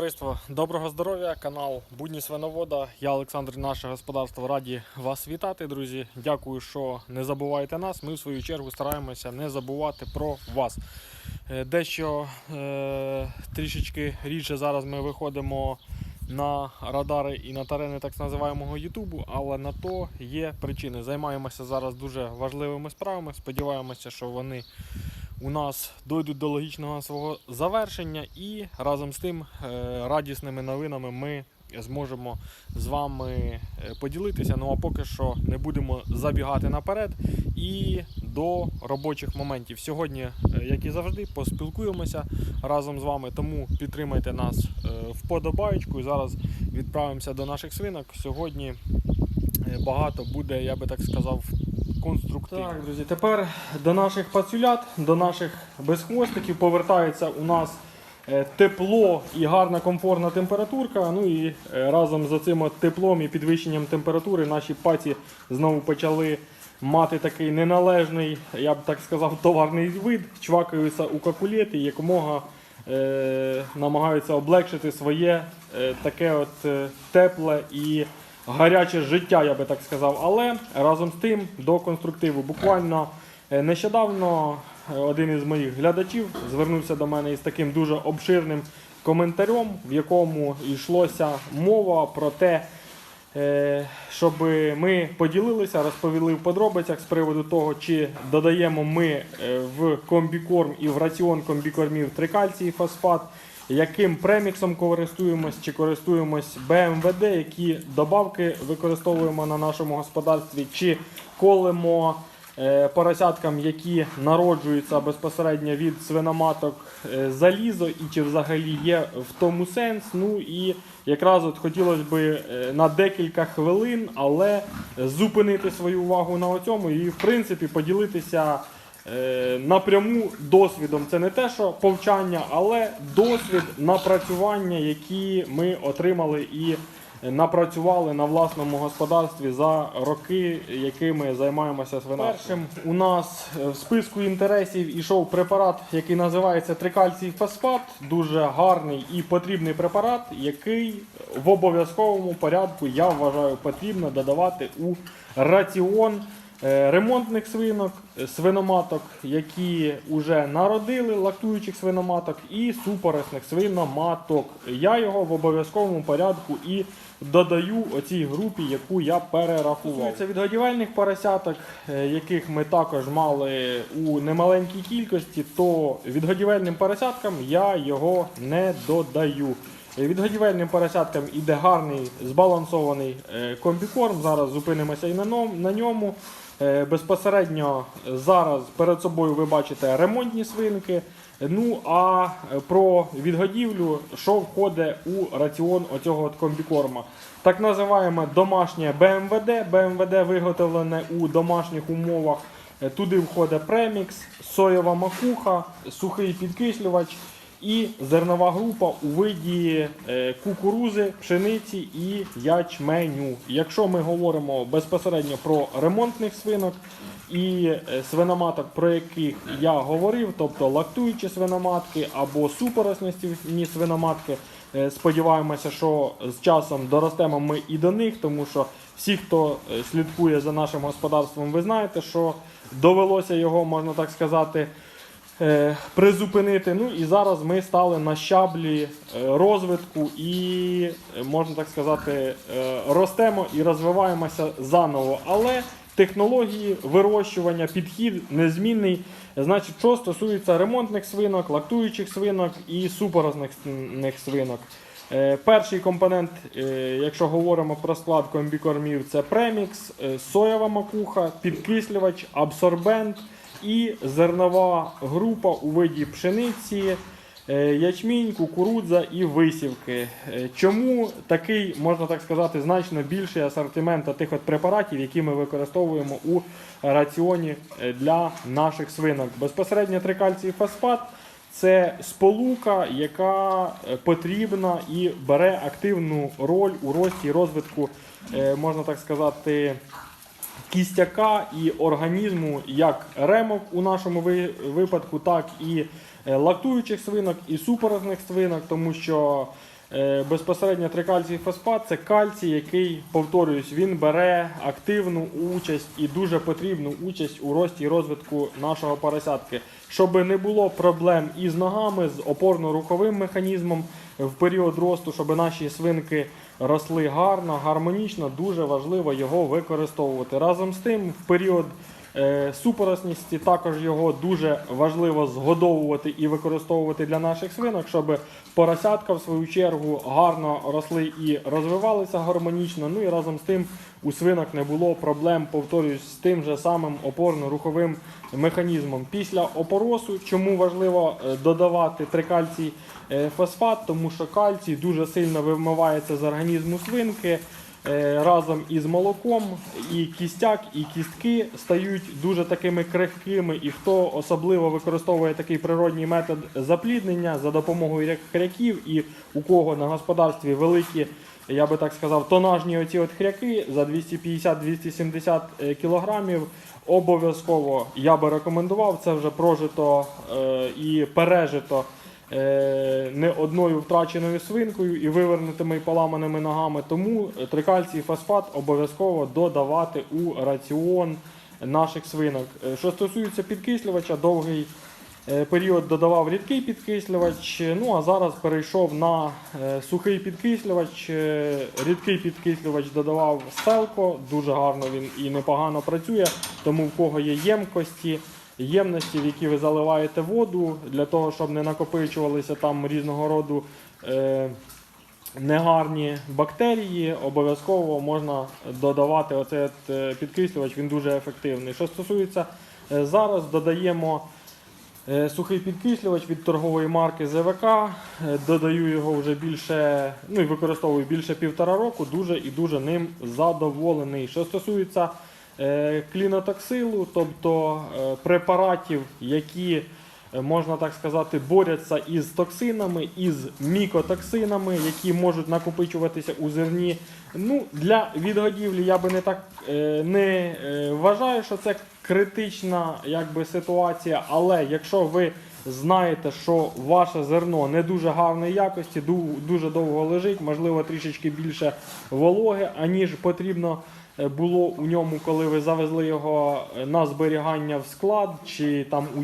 товариство, доброго здоров'я, канал Будні Свиновода. Я Олександр, наше господарство, раді вас вітати, друзі. Дякую, що не забуваєте нас. Ми в свою чергу стараємося не забувати про вас. Е, Дещо е, трішечки рідше зараз ми виходимо на радари і на терени так називаємого Ютубу, але на то є причини. Займаємося зараз дуже важливими справами. Сподіваємося, що вони у нас дойдуть до логічного свого завершення, і разом з тим е, радісними новинами ми зможемо з вами е, поділитися. Ну а поки що не будемо забігати наперед і до робочих моментів. Сьогодні, е, як і завжди, поспілкуємося разом з вами. Тому підтримайте нас вподобаєчку. І зараз відправимося до наших свинок. Сьогодні багато буде, я би так сказав, конструктивно. Так, друзі, тепер до наших пацюлят, до наших безхвостиків повертається у нас е, тепло і гарна комфортна температурка. Ну і е, разом з цим теплом і підвищенням температури наші паці знову почали мати такий неналежний, я б так сказав, товарний вид, чвакаються у какулети якомога е, намагаються облегшити своє таке от тепле і гаряче життя, я би так сказав. Але разом з тим до конструктиву. Буквально е, нещодавно е, один із моїх глядачів звернувся до мене із таким дуже обширним коментарем, в якому йшлося мова про те, е, щоб ми поділилися, розповіли в подробицях з приводу того, чи додаємо ми в комбікорм і в раціон комбікормів трикальцій фосфат, яким преміксом користуємось, чи користуємось БМВД, які добавки використовуємо на нашому господарстві, чи колемо е, поросяткам, які народжуються безпосередньо від свиноматок е, залізо, і чи взагалі є в тому сенс. Ну і якраз от хотілося б е, на декілька хвилин, але зупинити свою увагу на цьому і в принципі поділитися. Е, напряму досвідом. Це не те, що повчання, але досвід напрацювання, які ми отримали і напрацювали на власному господарстві за роки, якими займаємося свинарством. Першим у нас в списку інтересів ішов препарат, який називається трикальцій фосфат. Дуже гарний і потрібний препарат, який в обов'язковому порядку я вважаю потрібно додавати у раціон. Е, ремонтних свинок, е, свиноматок, які вже народили, лактуючих свиноматок, і супоросних свиноматок. Я його в обов'язковому порядку і додаю оцій групі, яку я перерахував. Це відгодівельних поросяток, е, яких ми також мали у немаленькій кількості, то відгодівельним поросяткам я його не додаю. Відгодівельним поросяткам іде гарний збалансований комбікорм. Зараз зупинимося і на ньому. Е, Безпосередньо зараз перед собою ви бачите ремонтні свинки. Ну а е, про відгодівлю, що входить у раціон оцього от комбікорма. Так називаємо домашнє БМВД. БМВД виготовлене у домашніх умовах. Е, Туди входить премікс, соєва макуха, сухий підкислювач і зернова група у виді е, кукурузи, пшениці і ячменю. Якщо ми говоримо безпосередньо про ремонтних свинок і е, свиноматок, про яких я говорив, тобто лактуючі свиноматки або супоросні свиноматки, е, сподіваємося, що з часом доростемо ми і до них, тому що всі, хто слідкує за нашим господарством, ви знаєте, що довелося його, можна так сказати, призупинити. Ну і зараз ми стали на щаблі е, розвитку і, е, можна так сказати, е, ростемо і розвиваємося заново. Але технології вирощування, підхід незмінний. Значить, що стосується ремонтних свинок, лактуючих свинок і супорозних свинок. Е, Перший компонент, е, якщо говоримо про склад комбікормів, це премікс, е, соєва макуха, підкислювач, абсорбент і зернова група у виді пшениці, е, ячмінь, кукурудза і висівки. Е, Чому такий, можна так сказати, значно більший асортимент тих от препаратів, які ми використовуємо у раціоні е, для наших свинок? Безпосередньо трикальцій фосфат. Це сполука, яка потрібна і бере активну роль у рості і розвитку, можна так сказати, кістяка і організму як ремок у нашому випадку, так і е, лактуючих свинок, і супорозних свинок, тому що Е, Безпосередньо трикальцій фосфат це кальцій, який, повторююсь, він бере активну участь і дуже потрібну участь у рості і розвитку нашого поросятки, щоб не було проблем із ногами, з опорно-руховим механізмом в період росту, щоб наші свинки росли гарно, гармонічно, дуже важливо його використовувати. Разом з тим, в період Супоросності також його дуже важливо згодовувати і використовувати для наших свинок, щоб поросятка в свою чергу гарно росли і розвивалися гармонічно. Ну і разом з тим у свинок не було проблем, повторюсь, з тим же самим опорно-руховим механізмом. Після опоросу, чому важливо е, додавати трикальцій е, фосфат, тому що кальцій дуже сильно вимивається з організму свинки. Е, разом із молоком, і кістяк, і кістки стають дуже такими крихкими. І хто особливо використовує такий природній метод запліднення за допомогою хряків, і у кого на господарстві великі, я би так сказав, тонажні оці от хряки за 250-270 е, кілограмів. Обов'язково я би рекомендував, це вже прожито е, і пережито не одною втраченою свинкою і вивернутими і поламаними ногами. Тому трикальцій фосфат обов'язково додавати у раціон наших свинок. Е, Що стосується підкислювача, довгий е, період додавав рідкий підкислювач. Ну а зараз перейшов на е, сухий підкислювач. Е, Рідкий підкислювач додавав Селко, дуже гарно він і непогано працює, тому в кого є ємкості ємності, в які ви заливаєте воду, для того, щоб не накопичувалися там різного роду е, негарні бактерії, обов'язково можна додавати оцей е, підкислювач, він дуже ефективний. Що стосується е, зараз, додаємо. Сухий підкислювач від торгової марки ЗВК. Додаю його вже більше, ну і використовую більше півтора року. Дуже і дуже ним задоволений. Що стосується клінотоксилу, тобто е, препаратів, які е, можна так сказати, борються із токсинами, із мікотоксинами, які можуть накопичуватися у зерні. Ну, для відгодівлі я би не так е, не е, вважаю, що це критична якби, ситуація, але якщо ви знаєте, що ваше зерно не дуже гарної якості, дуже довго лежить, можливо, трішечки більше вологи, аніж потрібно е, було у ньому, коли ви завезли його е, на зберігання в склад чи там у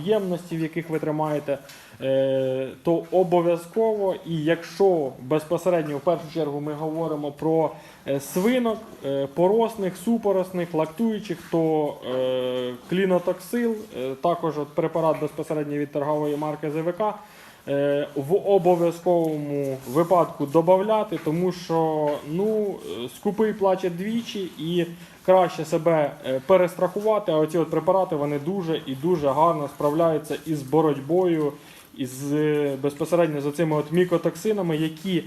в яких ви тримаєте, е, то обов'язково, і якщо безпосередньо в першу чергу ми говоримо про е, свинок, е, поросних, супоросних, лактуючих, то е, клінотоксил, е, також препарат безпосередньо від торгової марки ЗВК, е, в обов'язковому випадку додати, тому що ну, е, скупий плаче двічі і краще себе е, перестрахувати. А оці от препарати вони дуже і дуже гарно справляються із боротьбою із е, безпосередньо з цими от мікотоксинами, які е,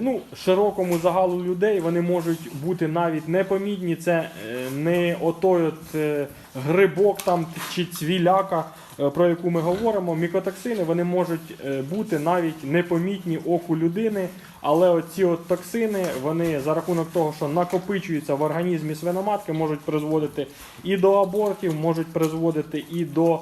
ну, широкому загалу людей вони можуть бути навіть непомітні. Це е, не отой от е, грибок там чи цвіляка, е, про яку ми говоримо. Мікотоксини вони можуть е, бути навіть непомітні оку людини. Але оці от токсини, вони за рахунок того, що накопичуються в організмі свиноматки, можуть призводити і до абортів, можуть призводити і до е,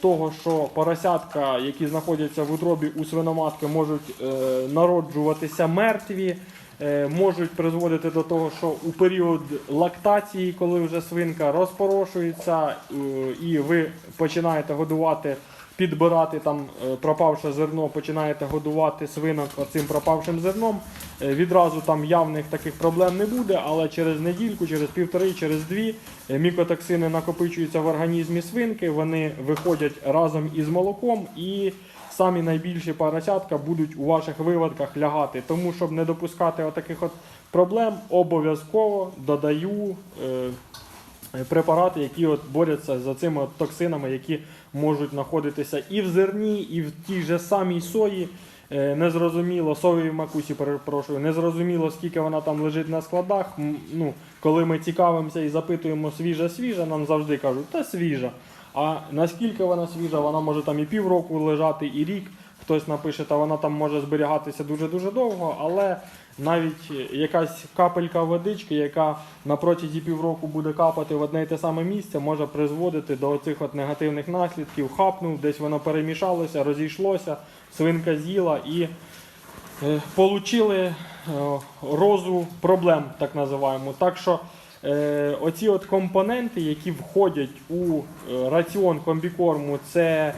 того, що поросятка, які знаходяться в утробі у свиноматки, можуть е, народжуватися мертві, е, можуть призводити до того, що у період лактації, коли вже свинка розпорошується, е, і ви починаєте годувати. Підбирати там е, пропавше зерно, починаєте годувати свинок цим пропавшим зерном. Е, Відразу там явних таких проблем не буде, але через недільку, через півтори, через дві е, мікотоксини накопичуються в організмі свинки, вони виходять разом із молоком і самі найбільші поросятка будуть у ваших виводках лягати. Тому, щоб не допускати отаких от проблем, обов'язково додаю. е, Препарати, які от борються за цими от токсинами, які можуть знаходитися і в зерні, і в тій же самій сої. Е, Незрозуміло, соєвій макусі, перепрошую, незрозуміло, скільки вона там лежить на складах. Ну, коли ми цікавимося і запитуємо свіжа-свіжа, нам завжди кажуть, та свіжа. А наскільки вона свіжа, вона може там і півроку лежати, і рік. Хтось напише, та вона там може зберігатися дуже-дуже довго, але навіть якась капелька водички, яка на протязі півроку буде капати в одне й те саме місце, може призводити до цих от негативних наслідків. Хапнув, десь воно перемішалося, розійшлося, свинка з'їла і е, получили е, розу проблем, так називаємо. Так що е, оці от компоненти, які входять у раціон комбікорму, це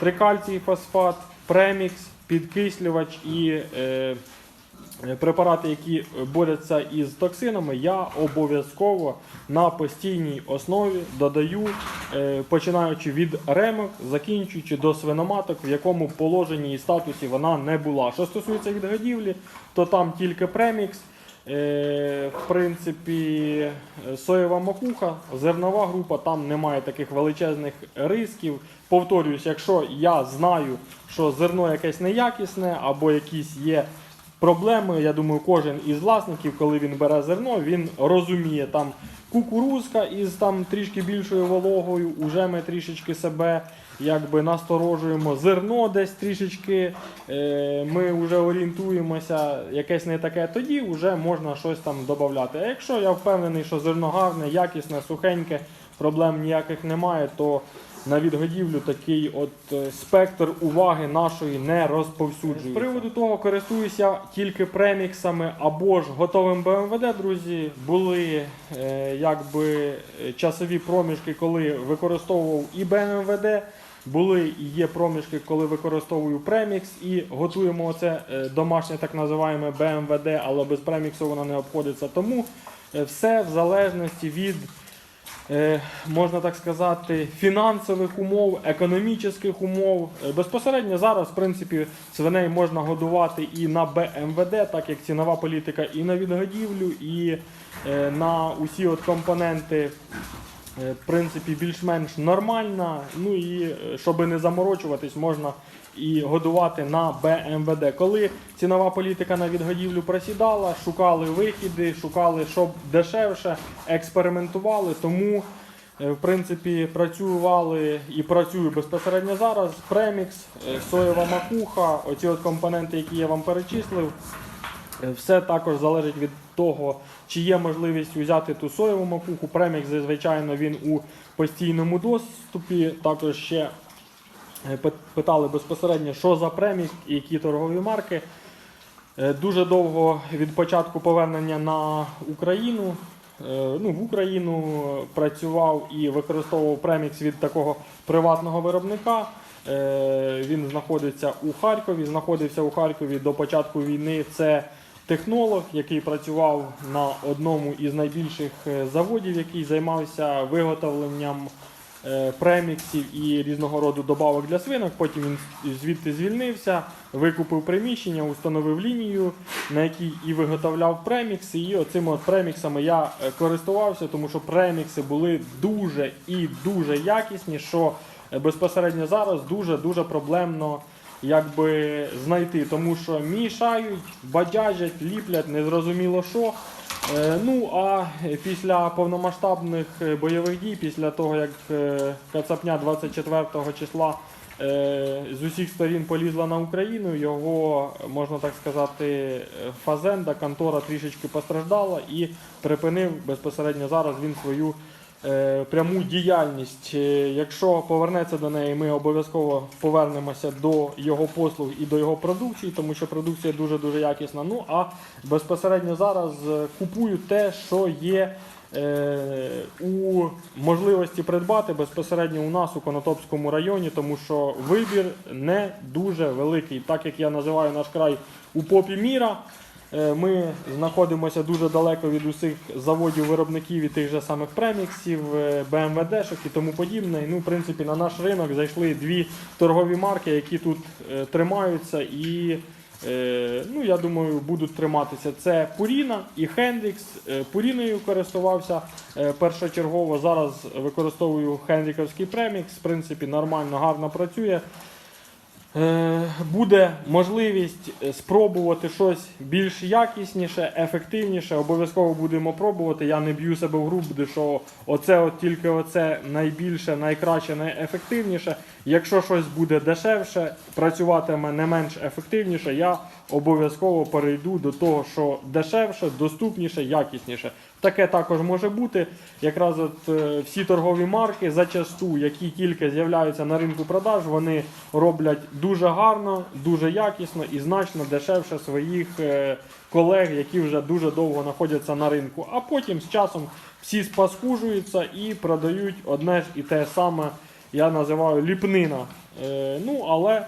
трикальцій фосфат, премікс, підкислювач і е, е, препарати, які борються із токсинами, я обов'язково на постійній основі додаю, е, починаючи від ремок, закінчуючи до свиноматок, в якому положенні і статусі вона не була. Що стосується відгодівлі, то там тільки премікс. Е, В принципі, е, соєва макуха, зернова група, там немає таких величезних рисків. Повторюсь, якщо я знаю, що зерно якесь неякісне або якісь є проблеми, я думаю, кожен із власників, коли він бере зерно, він розуміє там кукурузка із там трішки більшою вологою, уже ми трішечки себе якби насторожуємо. Зерно десь трішечки е, ми вже орієнтуємося, якесь не таке, тоді вже можна щось там додати. А якщо я впевнений, що зерно гарне, якісне, сухеньке, проблем ніяких немає, то на відгодівлю такий от е, спектр уваги нашої не розповсюджується. З приводу того, користуюся тільки преміксами або ж готовим БМВД, друзі, були е, якби е, часові проміжки, коли використовував і БМВД. Були і є проміжки, коли використовую премікс і готуємо оце е, домашнє так називаємо БМВД, але без преміксу воно не обходиться. Тому е, все в залежності від е, можна так сказати, фінансових умов, економічних умов. Безпосередньо зараз, в принципі, свиней можна годувати і на БМВД, так як цінова політика, і на відгодівлю, і на усі от компоненти. Е, В принципі, більш-менш нормальна. Ну і е, щоб не заморочуватись, можна і годувати на БМВД. Коли цінова політика на відгодівлю просідала, шукали вихіди, шукали, щоб дешевше, експериментували. Тому, е, в принципі, працювали і працюю безпосередньо зараз. Премікс, соєва макуха, оці от компоненти, які я вам перечислив. Е, Все також залежить від того, чи є можливість взяти ту соєву макуху. Премікс, звичайно, він у постійному доступі. Також ще е, питали безпосередньо, що за премікс і які торгові марки. Е, Дуже довго від початку повернення на Україну. Ну, в Україну працював і використовував премікс від такого приватного виробника. Він знаходиться у Харкові. Знаходився у Харкові до початку війни. Це технолог, який працював на одному із найбільших е, заводів, який займався виготовленням е, преміксів і різного роду добавок для свинок. Потім він звідти звільнився, викупив приміщення, установив лінію, на якій і виготовляв премікси. І оцими от преміксами я е, користувався, тому що премікси були дуже і дуже якісні, що безпосередньо зараз дуже дуже проблемно. Якби знайти, тому що мішають, бадяжать, ліплять, незрозуміло що. Е, ну а після повномасштабних е, бойових дій, після того як е, Кацапня 24 числа з усіх сторін полізла на Україну, його, можна так сказати, фазенда, контора трішечки постраждала і припинив безпосередньо зараз він свою пряму діяльність. Е, Якщо повернеться до неї, ми обов'язково повернемося до його послуг і до його продукції, тому що продукція дуже дуже якісна. Ну а безпосередньо зараз е, купую те, що є. е, У можливості придбати безпосередньо у нас у Конотопському районі, тому що вибір не дуже великий. Так як я називаю наш край у попі міра, Е, Ми знаходимося дуже далеко від усіх заводів виробників і тих же самих преміксів, е, БМВДшок і тому подібне. Ну, в принципі, на наш ринок зайшли дві торгові марки, які тут е, тримаються і. е, Ну, я думаю, будуть триматися. Це Purina і. Е, Purіною користувався е, першочергово. Зараз використовую Хендріковський премікс. В принципі, нормально, гарно працює. Е, Буде можливість е, спробувати щось більш якісніше, ефективніше. Обов'язково будемо пробувати. Я не б'ю себе в груди, що оце от тільки оце найбільше, найкраще, найефективніше. Якщо щось буде дешевше, працюватиме не менш ефективніше, я обов'язково перейду до того, що дешевше, доступніше, якісніше. Таке також може бути. Якраз от е, всі торгові марки зачасту, які тільки з'являються на ринку продаж, вони роблять дуже гарно, дуже якісно і значно дешевше своїх е, колег, які вже дуже довго знаходяться на ринку. А потім з часом всі спаскужуються і продають одне ж і те саме. Я називаю ліпнина. Е, ну, але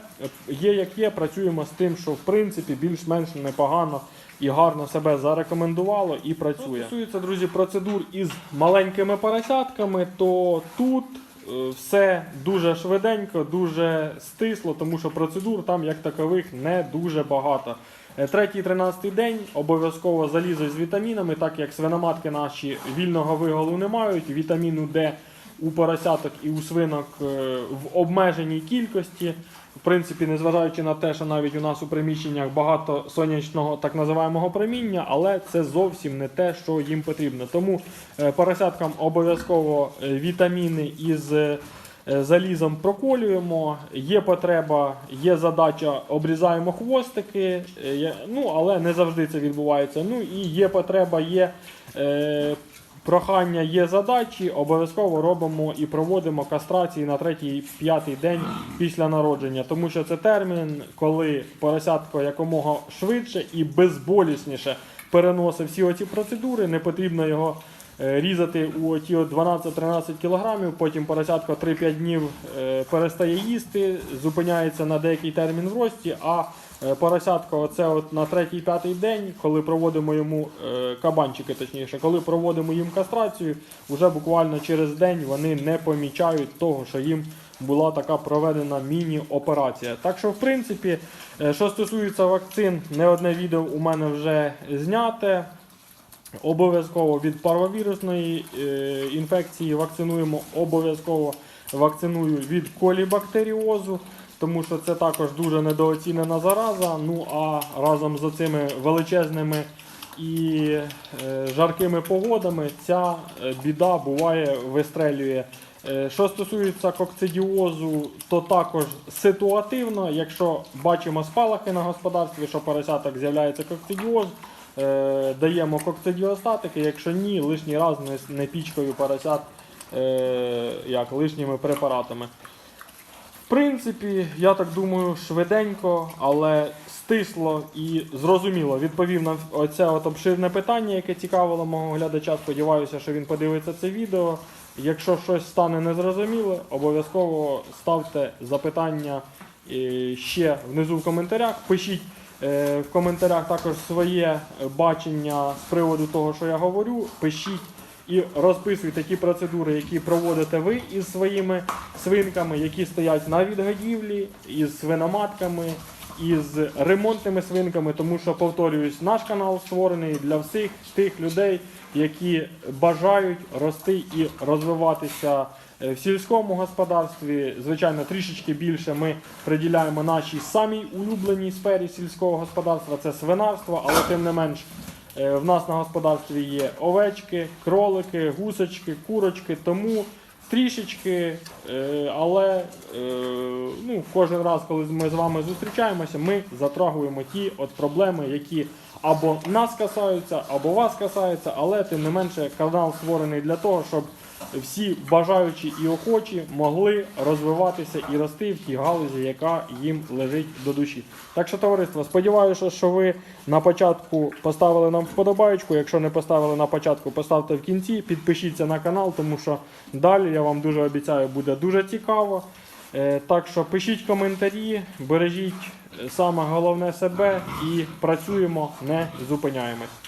є як є, працюємо з тим, що в принципі більш-менш непогано і гарно себе зарекомендувало і працює. Стосується, друзі, процедур із маленькими поросятками, то тут е, все дуже швиденько, дуже стисло, тому що процедур там як такових не дуже багато. Е, Третій, тринадцятий день обов'язково залізо з вітамінами, так як свиноматки наші вільного виголу не мають. Вітаміну Д у поросяток і у свинок е, в обмеженій кількості. В принципі, незважаючи на те, що навіть у нас у приміщеннях багато сонячного так називаємого проміння, але це зовсім не те, що їм потрібно. Тому е, поросяткам обов'язково е, вітаміни із залізом проколюємо. Є потреба, є задача, обрізаємо хвостики, ну але не завжди це відбувається. Ну і є потреба, є. Прохання є задачі, обов'язково робимо і проводимо кастрації на третій-п'ятий день після народження, тому що це термін, коли поросятко якомога швидше і безболісніше переносить всі оці процедури. Не потрібно його е, різати у ті 12-13 кілограмів. Потім поросятко 3-5 днів е, перестає їсти, зупиняється на деякий термін в рості. А е, поросятко, оце от на третій-п'ятий день, коли проводимо йому е, кабанчики, точніше, коли проводимо їм кастрацію, вже буквально через день вони не помічають того, що їм була така проведена міні-операція. Так що, в принципі, е, що стосується вакцин, не одне відео у мене вже зняте. Обов'язково від парвовірусної е, інфекції вакцинуємо, обов'язково вакциную від колібактеріозу, тому що це також дуже недооцінена зараза. Ну а разом з цими величезними і е, жаркими погодами ця е, біда буває вистрелює. Е, Що стосується кокцидіозу, то також ситуативно, якщо бачимо спалахи на господарстві, що поросяток з'являється кокцидіоз, даємо кокцидіостатики, якщо ні, лишній раз не, пічкою поросят як, лишніми препаратами. Принципі, я так думаю, швиденько, але стисло і зрозуміло відповів на оце от обширне питання, яке цікавило мого глядача. Сподіваюся, що він подивиться це відео. Якщо щось стане незрозуміле, обов'язково ставте запитання е, ще внизу в коментарях. Пишіть е, в коментарях також своє бачення з приводу того, що я говорю. Пишіть і розписуйте ті процедури, які проводите ви із своїми свинками, які стоять на відгодівлі, із свиноматками, із ремонтними свинками, тому що, повторююсь, наш канал створений для всіх тих людей, які бажають рости і розвиватися е, в сільському господарстві. Звичайно, трішечки більше ми приділяємо нашій самій улюбленій сфері сільського господарства це свинарство, але тим не менш. Е, В нас на господарстві є овечки, кролики, гусочки, курочки, тому трішечки, е, але е, ну, кожен раз, коли ми з вами зустрічаємося, ми затрагуємо ті от проблеми, які або нас касаються, або вас касаються, але тим не менше канал створений для того, щоб всі бажаючі і охочі могли розвиватися і рости в тій галузі, яка їм лежить до душі. Так що, товариство, сподіваюся, що ви на початку поставили нам вподобаєчку. Якщо не поставили на початку, поставте в кінці, підпишіться на канал, тому що далі я вам дуже обіцяю, буде дуже цікаво. Е, Так що пишіть коментарі, бережіть е, саме головне себе і працюємо, не зупиняємось.